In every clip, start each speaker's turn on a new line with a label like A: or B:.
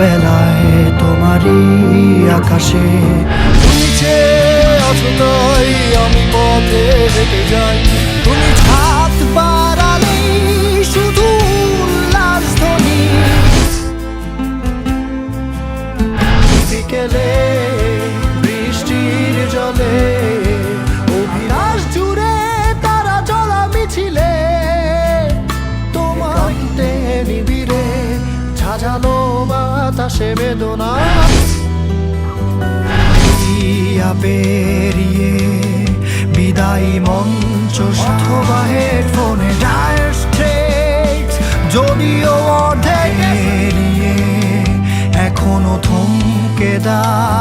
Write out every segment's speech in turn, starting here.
A: অবেলায় তোমারই আকাশে। নিচে আছো তাই আমি পথে হেঁটে যাই। তুমি হাত বাড়ালেই শুধু উল্লাস ধ্বনি। বিকেলে বাতাসে বেদনা। পেরিয়ে বিদায়ী মঞ্চ অথবা হেডফোনে ডায়ার স্ট্রেট যদিও অর্ধেক এখনও থমকে দাঁড়িয়ে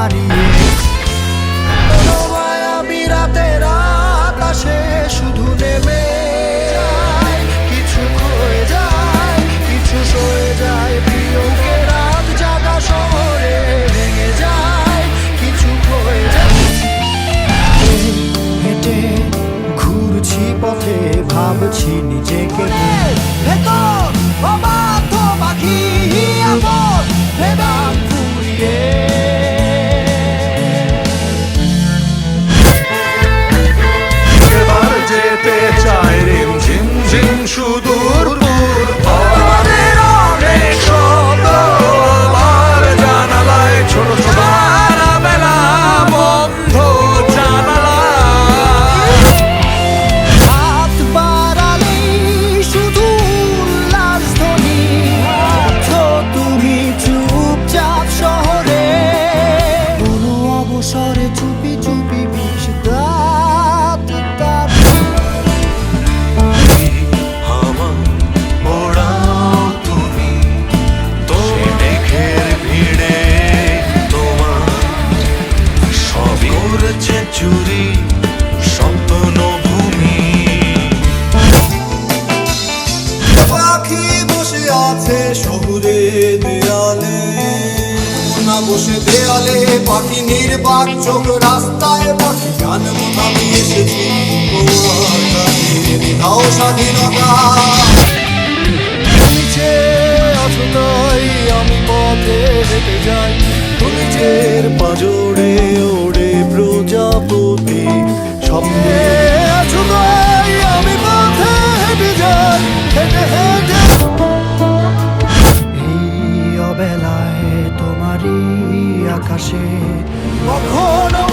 A: পথে ভাবছি নিজেকে। ভেতর অবাধ্য পাখি আমার ভেদাম ফুরিয়ে।
B: যেতে চাই রিম ঝিম ঝিম সুদূর করছে চুরি স্বপ্ন ভূমি।
C: পাখি বসে আছে শহুরে দেয়ালে না বসে দেয়ালে, পাখি নির্বাক চোখ রাস্তায়, পাখি গান আমি এসেছি স্বাধীনতা।
A: আকাশে কখনো